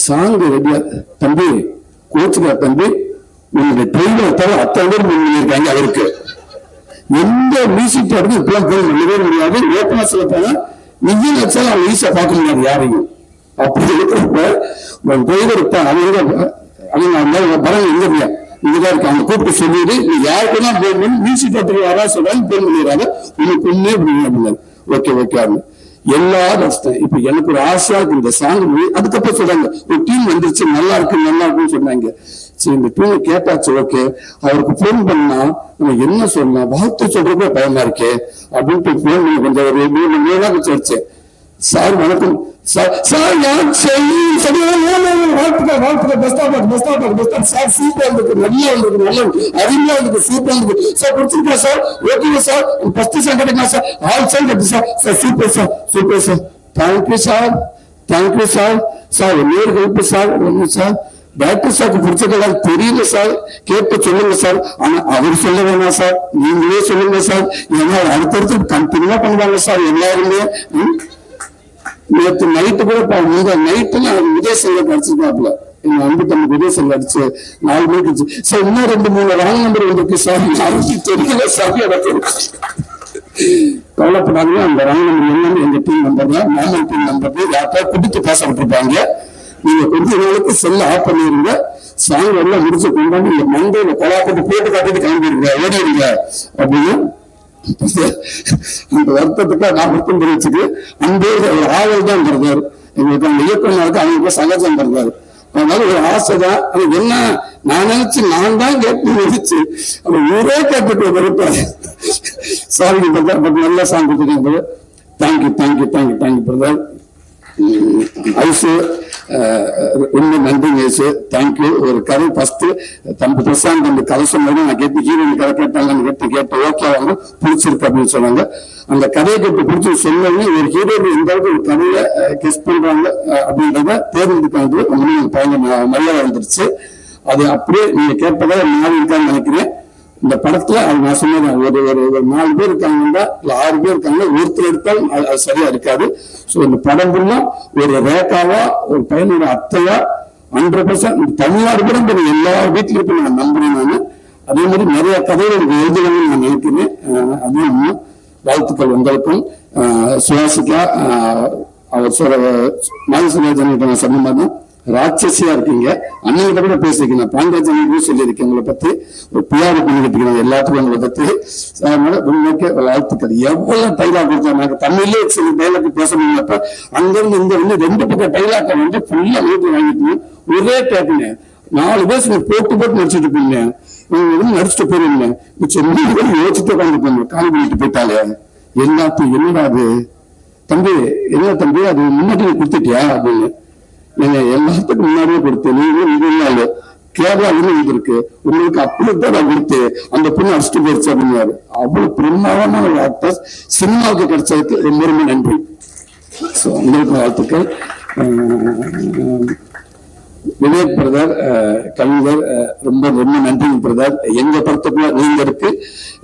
Song ரெடியா. தம்பி கோச்சுக்கா தம்பி. உங்களுடைய ட்ரெயினர் தவிர அத்தனை பேர் முன்னிருக்காங்க அவருக்கு. எந்த மியூசிக் பாட்டுக்கு இப்பெல்லாம் போய் பண்ணவே முடியாது. ஓப்பனா சொல்ல போனா நீங்க வச்சாலும் அவங்க ஈஸியா பார்க்க முடியாது யாரையும். அப்படி இருக்கிறப்ப உன் டிரைவர் இருப்பான். அவங்க அவங்க அந்த படம் எங்க இல்லையா இதுதான் இருக்கு அவங்க கூப்பிட்டு சொல்லிடு நீ யாருக்கு தான் போகணும் மியூசிக் பாட்டுக்கு சொல்றாங்க போன் பண்ணிடுறாங்க. உனக்கு ஒண்ணே அப்படிங்க ஓகே ஓகே எல்லா கஷ்டம். இப்ப எனக்கு ஒரு ஆசையா இருக்கு. இந்த சாங் அதுக்கப்புறம் சொல்றாங்க. ஒரு டீம் வந்துருச்சு நல்லா இருக்கு நல்லா இருக்குன்னு சொன்னாங்க. சரி இந்த டீம் கேட்டாச்சு ஓகே அவருக்கு போன் பண்ணா நம்ம என்ன சொன்னா வாழ்த்து சொல்றதுக்கு பயமா இருக்கே. அப்படின்ட்டு போன் பண்ணி கொஞ்சம் ஒரு மூணு மணி நேரம் வச்சு சார் வணக்கம். சார் சார் யார் சரி சரி வாழ்த்துக்கள் வாழ்த்துக்கள் பெஸ்டா பாக்கு பெஸ்டா பாக்கு பெஸ்டா சார் சூப்பர் இருக்கு நல்லா இருக்கு நல்லா இருக்கு அருமையா இருக்கு சூப்பர் இருக்கு சார் கொடுத்துருக்கா sir? Okay sir. First sir கிடைக்குமா sir? All sir cut sir. Sir super sir super sir thank you sir thank you sir sir நேர் ஹெல்ப் சார் ஒன்று சார் டாக்டர் சாருக்கு பிடிச்சதெல்லாம் தெரியல சார் கேட்டு சொல்லுங்க சார் ஆனா அவர் சொல்ல வேணாம் சார் நீங்களே சொல்லுங்க சார் ஏன்னா அடுத்தடுத்து கண்டினியூவா பண்ணுவாங்க சார் எல்லாருமே ம்? நேற்று நைட்டு கூட பா- நைட்டுல அவர் விஜயசங்கர் நடிச்சிருக்காப்ல எங்க அன்பு தம்பி விஜயசங்கர் அடிச்சு நாலு மணிக்கு சார் இன்னும் ரெண்டு மூணு ராங் நம்பர் வந்திருக்கு சார். யாருக்கு தெரியல சார் எனக்கு. கவலைப்படாதீங்க. அந்த ராங் நம்பர் என்னன்னு எங்க டீம் நம்பர் தான். நார்மல் டீம் நம்பர் யார்ட்டா குடித்து பேச விட்டுருப்பாங்க. நீங்க கொஞ்ச நாளுக்கு செல்ல ஆஃப் பண்ணிருங்க. சாங் எல்லாம் முடிச்சு கொண்டாந்து இந்த மண்டையில கொலாப்பட்டு போட்டு காட்டிட்டு கிளம்பிடுங்க. ஓடிடுங்க. அப்படின்னு அந்த வருத்தத்துக்கு நான் வருத்தம் தெரிவிச்சுட்டு அன்பே ஒரு ஆவல் தான் இருந்தார் எங்களுக்கு அந்த இயக்குநருக்கு அவங்களுக்கு சகஜம் இருந்தார் அதனால ஒரு ஆசை தான். அது என்ன? நான் நினைச்சு நான் தான் கேட்டு நினைச்சு அவன் ஊரே கேட்டுட்டு இருப்பாரு சாரி பிரதர் பட் நல்ல சாங் கொடுத்துருக்கீங்க thank you thank you thank you thank you brother Aisu ரொம்ப நன்றி ஐசு தேங்க்யூ ஒரு கதை ஃபர்ஸ்ட் தம்பி பிரசாந்த் அந்த கதை சொன்னது நான் கேட்டு ஹீரோயின் கதை கேட்டாங்கன்னு கேட்டு கேட்டு ஓகே அவங்க பிடிச்சிருக்கு அப்படின்னு சொன்னாங்க. அந்த கதையை கேட்டு பிடிச்சி சொன்னோடனே ஒரு ஹீரோயின் இந்த அளவுக்கு ஒரு கதையை கெஸ் பண்றாங்க அப்படின்றத தேர்ந்தெடுக்கிறது உங்களுக்கு பயங்கர மரியாதை வந்துருச்சு. அது அப்படியே நீங்க கேட்பதா நான் இருக்கான்னு நினைக்கிறேன். இந்த படத்துல அது நான் சொன்னேன் ஒரு ஒரு ஒரு நாலு பேர் இருக்காங்கன்னா இல்ல ஆறு பேர் இருக்காங்க ஒருத்தர் எடுத்தாலும் அது சரியா இருக்காது. சோ இந்த படம் ஃபுல்லா ஒரு ரேகாவா ஒரு பையனோட அத்தையா ஹண்ட்ரட் பர்சன்ட் தமிழ்நாடு கூட எல்லா வீட்லயும் இருப்பேன் நான் நம்புறேன் நான். அதே மாதிரி நிறைய கதைகள் எனக்கு எழுதணும்னு நான் நினைக்கிறேன். அதே அதுவும் வாழ்த்துக்கள் உங்களுக்கும். சுவாசிக்கா அவர் சொல்ற மாதசுராஜன் நான் சொன்ன மாதிரி தான். ராட்சசியா இருக்கீங்க. அண்ணன் கூட பேசிருக்கீங்க பாண்டாஜன் சொல்லியிருக்கேன். உங்களை பத்தி ஒரு பிஆர் பண்ணிக்கிட்டு இருக்கீங்க எல்லாத்துக்கும் உங்களை பத்தி. அதனால உண்மைக்கு வாழ்த்துக்கள். எவ்வளவு டைலாக் கொடுத்தா நாங்க தமிழ்லயே சில டைலாக் பேச முடியலப்ப அங்கிருந்து இங்க வந்து ரெண்டு பக்கம் டைலாக் வந்து ஃபுல்லா வீட்டு வாங்கிட்டு ஒரே டேப்புங்க நாலு பேர் போட்டு போட்டு நடிச்சிட்டு இருப்பீங்க. நடிச்சுட்டு போயிருங்க சென்னை மூணு பேர் யோசிச்சுட்டு உட்காந்துருப்பாங்க காலி பண்ணிட்டு போயிட்டாலே. எல்லாத்தையும் என்னடா அது? தம்பி என்ன தம்பி? அது முன்னாடி நீ கொடுத்துட்டியா அப்படின்னு. நீங்க எல்லாத்துக்கும் முன்னாடியே கொடுத்து நீங்களும் இது நாள் கேரளாவிலும் இது இருக்கு உங்களுக்கு அப்படித்தான் நான் கொடுத்து அந்த பொண்ணு அடிச்சுட்டு போயிடுச்சு அப்படின்னாரு. அவ்வளவு பிரமாதமான ஒரு ஆக்டர் சினிமாவுக்கு கிடைச்சதுக்கு ரொம்ப ரொம்ப நன்றி. ஸோ உங்களுக்கு வாழ்த்துக்கள். விவேக் பிரதர் அஹ், கவிஞர் அஹ், ரொம்ப ரொம்ப நன்றி பிரதர் எங்க படத்துக்குள்ள நீங்க இருக்கு.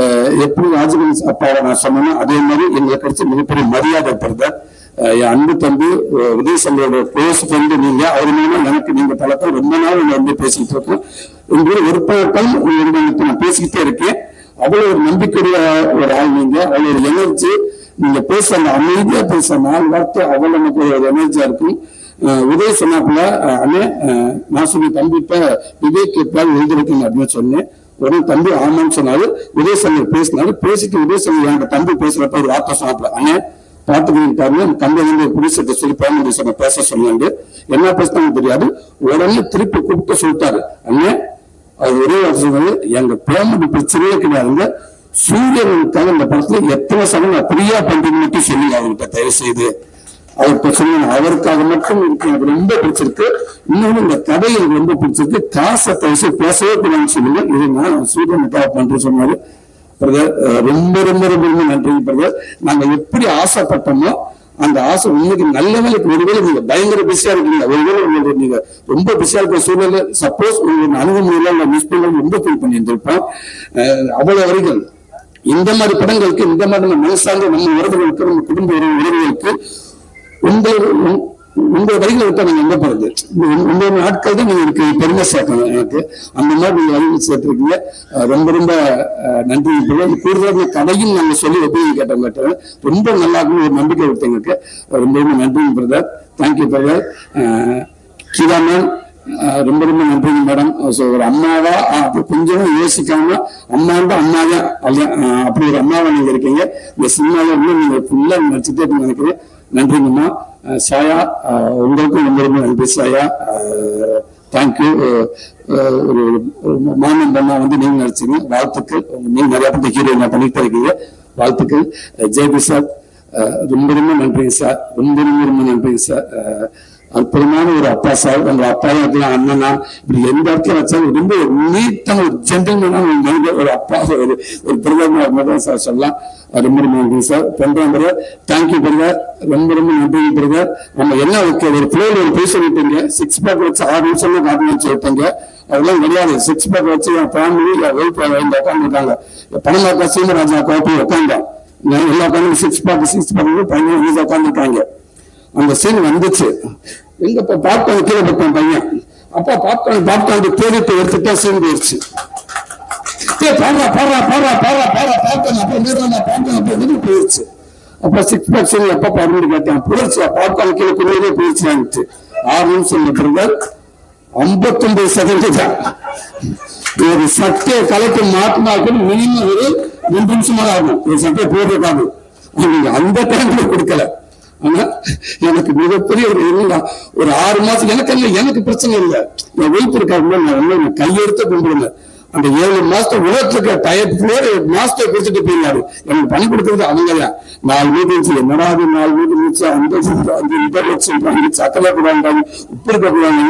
அஹ், எப்படி ராஜகன் அப்பாவை நான் சொன்னேன்னா அதே மாதிரி எங்களுக்கு கிடைச்ச மிகப்பெரிய மரியாதை பிரதர் என் அன்பு தம்பி அஹ், விஜயசங்கரோட க்ளோஸ் ஃப்ரெண்டு நீங்க. அவர் மூலமா எனக்கு நீங்க பழக்கம். ரொம்ப நாள் உங்க வந்து பேசிட்டு இருக்கோம். உங்களோட ஒரு பழக்கம் உங்களுக்கு நான் பேசிக்கிட்டே இருக்கேன். அவ்வளவு ஒரு நம்பிக்கையுடைய ஒரு ஆள் நீங்க. அவ்வளவு ஒரு எனர்ஜி நீங்க பேச அமைதியா பேச நாலு வார்த்தை அவ்வளவு நமக்கு ஒரு எனர்ஜியா இருக்கும். உதய உதய் சொன்னாப்புல அண்ணே நான் நான் தம்பி தம்பிட்ட விவேக் கேட்டால் எழுதிருக்கீங்க அப்படின்னு சொன்னேன். உடனே தம்பி ஆமான்னு சொன்னாரு. உதயசங்கர் பேசினாரு. பேசிட்டு உதயசங்கர் என்கிட்ட தம்பி பேசுறப்ப ஒரு வார்த்தை சொன்னாப்புல அண்ணே பாத்துக்கிட்டாரு தந்தை வந்து புடிச்சிட்டு சொல்லி பேமெண்ட் சொன்ன பேச சொன்னாங்க. என்ன பேசினாங்க தெரியாது. உடனே திருப்பி கூப்பிட்டு சொல்லிட்டாரு. அண்ணே அது ஒரே வார்த்தை எங்க பேமெண்ட் பிரச்சனையே கிடையாதுங்க. சூரியனுக்காக இந்த படத்துல எத்தனை சமயம் அப்படியா பண்றீங்கன்னு மட்டும் சொல்லுங்க அவர்கிட்ட தயவு செய்து அவர்கிட்ட சொல்லுங்க. அவருக்காக மட்டும் இருக்கு. எனக்கு ரொம்ப பிடிச்சிருக்கு. இன்னொன்னு இந்த கதை எனக்கு ரொம்ப பிடிச்சிருக்கு. காசை தயவு பேசவே கூடாதுன்னு சொல்லுங்க. இதை நான் சூரியனுக்காக பண்றேன் சொன்னாரு. பிரதர் ரொம்ப ரொம்ப ரொம்ப ரொம்ப நன்றி பிரதர். நாங்க எப்படி ஆசைப்பட்டோமோ அந்த ஆசை உண்மைக்கு நல்ல வேலைக்கு ஒருவேளை நீங்க பயங்கர பிஸியா இருக்கீங்க. ஒருவேளை உங்களுக்கு நீங்க ரொம்ப பிஸியா இருக்கிற சூழ்நிலை சப்போஸ் உங்களுக்கு அணுகுமுறை நான் மிஸ் பண்ண ரொம்ப ஃபீல் பண்ணியிருந்திருப்பேன் அஹ் அவ்வளவு வரைக்கும் இந்த மாதிரி படங்களுக்கு இந்த மாதிரி நம்ம மனசார்ந்த நம்ம உறவுகளுக்கு நம்ம குடும்ப உறவுகளுக்கு உங்கள் உங்- உங்க வரிகளை விட்டா நீங்க எங்க போறது? உங்களோட நாட்கள் தான் நீங்க எனக்கு பெருமை சேர்க்கணும் எனக்கு. அந்த மாதிரி நீங்க வரிகள் சேர்த்திருக்கீங்க. ரொம்ப ரொம்ப நன்றி. கூடுதலாக கதையும் நாங்க சொல்லி ஒப்பீனியன் கேட்டோம் கேட்டோம் ரொம்ப நல்லா இருக்கும் ஒரு நம்பிக்கை கொடுத்தவங்களுக்கு ரொம்ப ரொம்ப நன்றி brother. Thank you brother Geetha ma'am ரொம்ப ரொம்ப நன்றிங்க மேடம் ஸோ ஒரு அம்மாவா அப்படி கொஞ்சம் யோசிக்காம அம்மா தான். அல்ல அஹ் அப்படி ஒரு அம்மாவா நீங்க இருக்கீங்க. இந்த சினிமாவில் இன்னும் நீங்க ஃபுல்லா நடிச்சுட்டே நினைக்கிறேன். நன்றிங்கம்மா அஹ் சாயா அஹ் உங்களுக்கும் ரொம்ப ரொம்ப நன்றி. சாயா தேங்க்யூ ஒரு மாமன் பண்ணா வந்து நீங்க நடிச்சீங்க வாழ்த்துக்கள். நீங்க நிறைய பத்தி ஹீரோயினா பண்ணிட்டு இருக்கீங்க. வாழ்த்துக்கள். அஹ் ஜெயபி சார் ரொம்ப ரொம்ப நன்றிங்க சார். ரொம்ப ரொம்ப ரொம்ப நன்றிங்க சார். அஹ் அற்புதமான ஒரு அப்பா சார். உங்க அப்பா இருக்கலாம் அண்ணனா? இப்படி எந்த இடத்துல வச்சாலும் ரொம்ப நீட்டான ஒரு ஜென்டில்மேனான ஒரு மனிதர் ஒரு அப்பா ஒரு ஒரு பிரதமர் மட்டும் சார் சொல்லலாம். ரொம்ப ரொம்ப நன்றி சார். பண்றேன் பிரதர். Thank you brother. ரொம்ப ரொம்ப நன்றி பிரதர். நம்ம என்ன ஓகே ஒரு பிளேல ஒரு பேச விட்டீங்க சிக்ஸ் பேக் வச்சு ஆறு நிமிஷம் தான் காட்டணும்னு சொல்லிட்டீங்க அதெல்லாம் கிடையாது. சிக்ஸ் பேக் வச்சு என் ஃபேமிலி என் ஒய்ஃப் இந்த உட்காந்துருக்காங்க பணமாக்கா சீமராஜா கோப்பி உட்காந்தேன் எல்லா உட்காந்து சிக்ஸ் பேக் சிக்ஸ் பேக் பையன் உட்காந்துருக்காங்க அந்த சீன் வந்துச்சு. எங்க இப்ப பாப்கார்ன் கீழே போட்டான் பையன். அப்பா பாப்கார்ன் பாப்கார்ன் தேடிட்டு எடுத்துட்டா சீன் போயிடுச்சு ஏய், பாடுறா பாடுறா பாடுறா பாடுறா பாடுறா பாப்கார்ன் அப்புறம் மீறான பாப்கார்ன் அப்புறம் மீறி போயிடுச்சு அப்ப சிக்ஸ் பேக் சீன் எப்ப பாடுன்னு கேட்டேன். போயிடுச்சு பாப்கார்ன் கீழே குறையவே போயிடுச்சு ஆறு நிமிஷம் பிரதர் ஐம்பத்தொன்பது சதவீதம் ஒரு சட்டையை கலக்கி மாட்டினாக்க மினிமம் ஒரு ரெண்டு நிமிஷமா ஆகும். ஒரு சட்டையை போடுறதுக்காக. நீங்க அந்த டைம்ல கொடுக்கல. ஆனா எனக்கு மிகப்பெரிய ஒரு என்னன்னா ஒரு ஆறு மாசம் எனக்கு இல்ல எனக்கு பிரச்சனை இல்லை. என் வெயிட் இருக்காங்க நான் கையெழுத்த கொண்டு வந்தேன் அந்த ஏழு மாசத்தை உலகத்துக்கு டயத்துல மாசத்தை கொடுத்துட்டு போயிருந்தாரு எனக்கு பண்ணி கொடுக்கறது அவங்க தான் நாலு மீட்டிங்ஸ் என்னடா அது நாலு மீட்டிங் அந்த அந்த இன்டர்நெட் சொல்றாங்க சக்கரை கூடாங்க உப்பு இருக்க கூடாங்க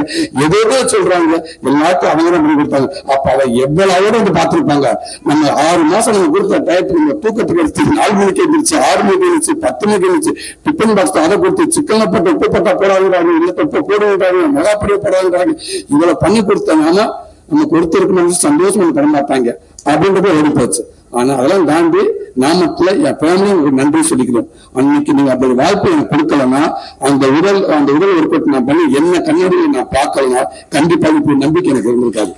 எதோ சொல்றாங்க. எல்லாத்தையும் அவங்க தான் பண்ணி கொடுத்தாங்க. அப்ப அதை எவ்வளவு வந்து பார்த்திருப்பாங்க. நம்ம ஆறு மாசம் நம்ம கொடுத்த டயத்துக்கு நம்ம தூக்கத்துக்கு எடுத்து நாலு மணிக்கு எழுந்திரிச்சு ஆறு மணிக்கு எழுந்திரிச்சு பத்து மணிக்கு எழுந்திருச்சு டிஃபன் பாக்ஸ் அதை கொடுத்து சிக்கன்ல போட்டு உப்பு பட்டா போடாதுறாங்க இந்த தொப்பை போடுறாங்க மிளகாப்பொடி போடாதுறாங்க இவ்வளவு பண்ணி கொடுத்தாங்கன்னா நம்ம கொடுத்திருக்கணும் சந்தோஷம் பண்ண மாட்டாங்க அப்படின்றத ஓடி போச்சு. ஆனா அதெல்லாம் தாண்டி நாமத்துல என் ஃபேமிலி உங்களுக்கு நன்றி சொல்லிக்கிறோம். அன்னைக்கு நீங்க அப்படி வாய்ப்பு எனக்கு கொடுக்கலன்னா அந்த உடல் அந்த உடல் ஒர்க் நான் பண்ணி என்ன கண்ணாடியை நான் பார்க்கலன்னா கண்டிப்பா இப்படி நம்பிக்கை எனக்கு இருந்திருக்காது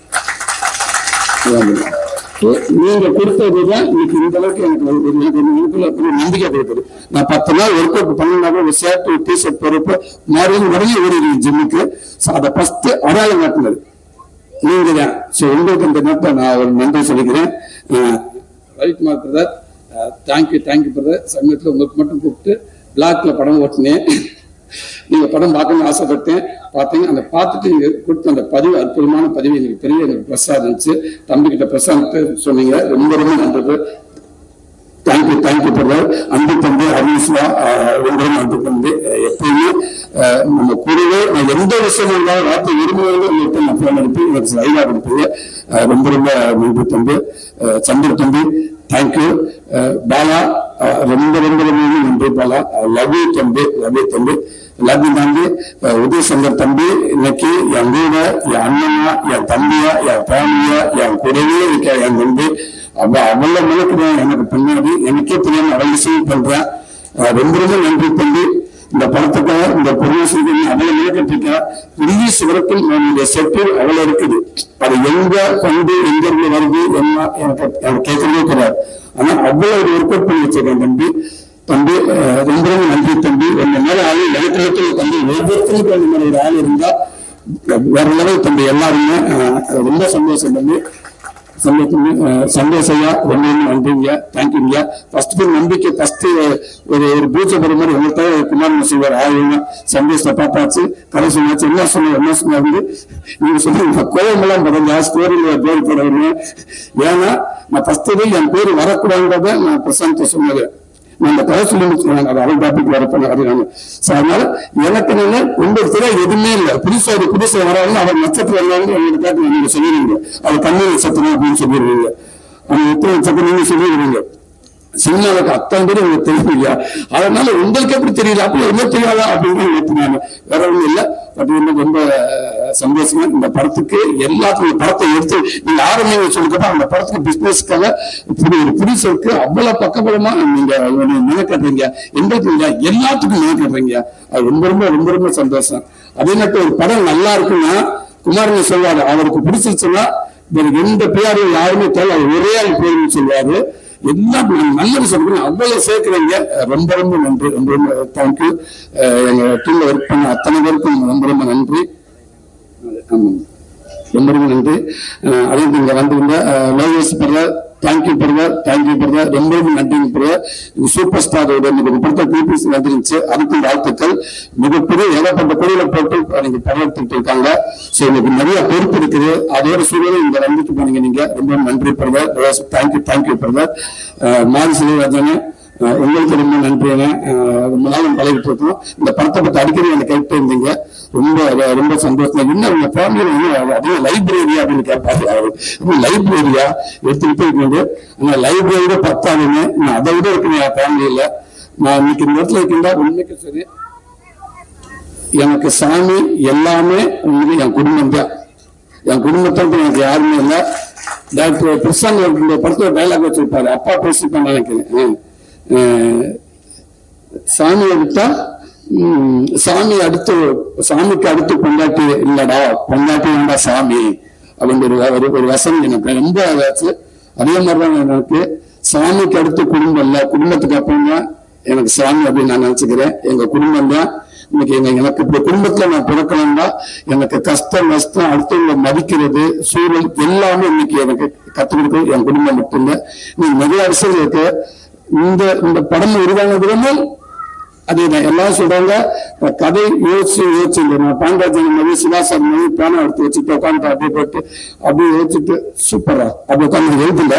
நீங்க கொடுத்ததுதான் இன்னைக்கு இந்த அளவுக்கு எனக்கு ஒரு- நம்பிக்கை கொடுக்குது நான் பத்து நாள் ஒர்க் அவுட் பண்ணாலும் ஒரு ஷர்ட் ஒரு டிஷர்ட் போறப்ப மறுபடியும் உடனே ஓடிடுங்க ஜிம்முக்கு அதை ஃபர்ஸ்ட் அடையாளம் காட்டினது நீங்க தான் ஸோ உங்களுக்கு இந்த நேரத்தை நான் ஒரு நன்றி சொல்லிக்கிறேன். Ravikumar brother. Thank you thank you brother. சமயத்தில் உங்களுக்கு மட்டும் கூப்பிட்டு பிளாக்ல படம் ஓட்டினேன். நீங்க படம் பார்க்கணும்னு ஆசைப்பட்டேன். பார்த்தீங்க அந்த பார்த்துட்டு நீங்க கொடுத்த அந்த பதிவு அற்புதமான பதிவு. எனக்கு பெரிய எனக்கு பிரசாத் இருந்துச்சு. தம்பிக்கிட்ட பிரசாத் சொன்னீங்க. ரொம்ப ரொம்ப நன்றி தேங்க்யூ தேங்க்யூ பிரதர் அன்பு தம்பி அருணேஸ்வா ரொம்ப அன்பு தம்பி எப்பயுமே நம்ம கூடவே நான் எந்த விஷயம் இருந்தாலும் வார்த்தை விரும்புவது உங்களுக்கு நான் ஃபோன் அனுப்பி எனக்கு லைவாக கொடுப்பீங்க ரொம்ப ரொம்ப நன்றி தம்பி. சந்திர தம்பி தேங்க்யூ பாலா ரொம்ப ரொம்ப ரொம்ப நன்றி பாலா. லவ் யூ தம்பி லவ் யூ தம்பி. லவ் யூ தம்பி. உதயசங்கர் தம்பி இன்னைக்கு என் கூட என் அண்ணனா என் தம்பியா என் ஃபேமிலியா என் கூடவே இருக்க என் தம்பி. அவ அவ்வளவு மெனக்குறேன் எனக்கு பின்னாடி எனக்கே தெரியாம அவ்வளவு விஷயம் பண்றேன். ரொம்ப ரொம்ப நன்றி தம்பி. இந்த படத்துக்காக இந்த பொருளாசிரியர் அவ்வளவு மெனக்கட்டிருக்க ரிலீஸ் சுவரத்தில் நம்முடைய செட்டில் அவ்வளவு இருக்குது. அது எங்க கொண்டு எங்க இருந்து வருது என்ன எனக்கு அவர் கேட்கவே கூடாது ஆனா அவ்வளவு ஒரு ஒர்க் அவுட் பண்ணி வச்சிருக்கேன் தம்பி. தம்பி ரொம்ப ரொம்ப நன்றி தம்பி. உங்க மேல ஆளு எனக்கு தம்பி. ஒவ்வொருத்தருக்கும் அந்த மாதிரி ஒரு ஆள் இருந்தா வேற லெவல் தம்பி. எல்லாருமே ரொம்ப சந்தோஷம் தம்பி. சந்தோஷம் சந்தோஷையா ரொம்ப ரொம்ப நன்றிங்க தேங்க்யூங்க ஃபர்ஸ்ட் பேர் நம்பிக்கை ஃபர்ஸ்ட் ஒரு ஒரு பூஜை போற மாதிரி உங்கள்கிட்ட குமார் செய்வார் ஆயுங்க சந்தோஷத்தை பார்த்தாச்சு கதை சொன்னாச்சு என்ன சொன்ன என்ன சொன்னாரு நீங்க சொன்னீங்க கோவமெல்லாம் பதங்க ஸ்டோரியில பேர் போடுறவங்க ஏன்னா நான் ஃபர்ஸ்ட் என் பேர் வரக்கூடாதுன்றத நான் பிரசாந்த் சொன்னது நான் அந்த கதை சொல்லி முடிச்சுருவாங்க அது அவன் டாபிக் வரப்ப அறியாங்க ஸோ அதனால எனக்கு என்ன உங்களுக்கு எதுவுமே இல்லை. புதுசா ஒரு புதுசா வராங்க அவர் நட்சத்திரம் என்னன்னு உங்களுக்கு கேட்டு நீங்க சொல்லிடுவீங்க அவர் கண்ணீர் நட்சத்திரம் அப்படின்னு சொல்லிடுவீங்க அவங்க எத்தனை நட்சத்திரம் நீங்க சொல்லிடுவீங்க சினிமாவுக்கு அத்தனை பேர் உங்களுக்கு தெரியும் இல்லையா அதனால உங்களுக்கு எப்படி தெரியல அப்படி என்ன தெரியாதா? அப்படின்னு நேற்று வேற ஒண்ணும் இல்லை. பட் இன்னும் ரொம்ப சந்தோஷமா இந்த படத்துக்கு எல்லாத்துக்கும் இந்த படத்தை எடுத்து நீங்க ஆரம்பிங்க சொல்லிக்கப்ப அந்த படத்துக்கு பிசினஸ்க்காக இப்படி ஒரு புடிசருக்கு அவ்வளவு பக்கபலமா நீங்க நினைக்கிறீங்க எங்களுக்கு இல்ல எல்லாத்துக்கும் நினைக்கிறீங்க அது ரொம்ப ரொம்ப ரொம்ப ரொம்ப சந்தோஷம். அதே நேரத்தில் ஒரு படம் நல்லா இருக்குன்னா குமாரன் சொல்வாரு அவருக்கு பிடிச்சிருச்சுன்னா வேற எந்த பேரும் யாருமே தேவை ஒரே ஆள் பேருன்னு சொல்லுவாரு எல்லாம் நல்ல விஷயம் அவ்வளவு சேர்க்கிறீங்க. ரொம்ப ரொம்ப நன்றி. ரொம்ப ரொம்ப தேங்க்யூ எங்க டீம்ல ஒர்க் பண்ண அத்தனை பேருக்கும் ரொம்ப ரொம்ப நன்றி. ரொம்ப ரொம்ப நன்றி. அஹ் அதே இங்க வந்திருந்த Lokesh brother thank you brother thank you brother ரொம்ப ரொம்ப நன்றிங்க பிரதர் இது சூப்பர் ஸ்டார் நீங்க கொடுத்த பிபிசி வந்துருந்துச்சு. அதுக்கு வாழ்த்துக்கள். மிகப்பெரிய ஏகப்பட்ட கோயில போட்டு நீங்க பயன்படுத்திட்டு இருக்காங்க. சோ எனக்கு நிறைய பொறுப்பு இருக்குது. அதோட சூழலை இங்க வந்துட்டு போனீங்க நீங்க. ரொம்ப நன்றி பிரதர் தேங்க்யூ தேங்க்யூ பிரதர் மாரி சிவராஜனே உங்களுக்கு ரொம்ப நன்றிங்க ரொம்ப நாள் பழகிட்டு இருக்கோம். இந்த படத்தை பத்தி அடிக்கடி எனக்கு கேட்டு இருந்தீங்க. ரொம்ப ரொம்ப சந்தோஷம். என்ன உங்க ஃபேமிலியில அதே லைப்ரரி அப்படின்னு கேட்பாரு அவர். லைப்ரரியா எடுத்துட்டு இருக்குது அந்த லைப்ரரியோட பத்தாதுன்னு நான் அதை விட இருக்கணும் என் ஃபேமிலியில நான் இன்னைக்கு இந்த இடத்துல இருக்கின்றா உண்மைக்கு சரி எனக்கு சாமி எல்லாமே உண்மை என் குடும்பம் தான். என் குடும்பத்தை எனக்கு யாருமே இல்லை. டாக்டர் பிரசாந்த் ஒரு இந்த படத்துல டைலாக் வச்சிருப்பாரு. அப்பா பேசிப்பேன் நினைக்கிறேன். சாமியை விட்டா சாமி அடுத்து சாமிக்கு அடுத்து பொண்டாட்டி இல்லடா பொண்டாட்டி வேண்டா சாமி அப்படின்னு ஒரு ஒரு வசனம் எனக்கு ரொம்ப அதாச்சு அதே மாதிரிதான் எனக்கு சாமிக்கு அடுத்து குடும்பம் இல்லை. குடும்பத்துக்கு அப்புறம் தான் எனக்கு சாமி அப்படின்னு நான் நினைச்சுக்கிறேன். எங்க குடும்பம் தான் இன்னைக்கு எங்க எனக்கு இப்படி குடும்பத்துல நான் பிறக்கணும்னா எனக்கு கஷ்டம் நஷ்டம் அடுத்தவங்க மதிக்கிறது சூழல் எல்லாமே இன்னைக்கு எனக்கு கத்துக் கொடுக்குறது என் குடும்பம் மட்டும்தான் நீ நிறைய அரசியல் இருக்கு. இந்த இந்த படம் உருவான விதமும் அதேதான் எல்லாம் சொல்றாங்க. கதை யோசிச்சு யோசிச்சு நான் பாண்டாஜன் மாதிரி சிவாசன் மாதிரி பேனா எடுத்து வச்சுட்டு உட்காந்து அப்படியே போட்டு அப்படியே யோசிச்சுட்டு சூப்பரா அப்படி உட்காந்து எழுதுல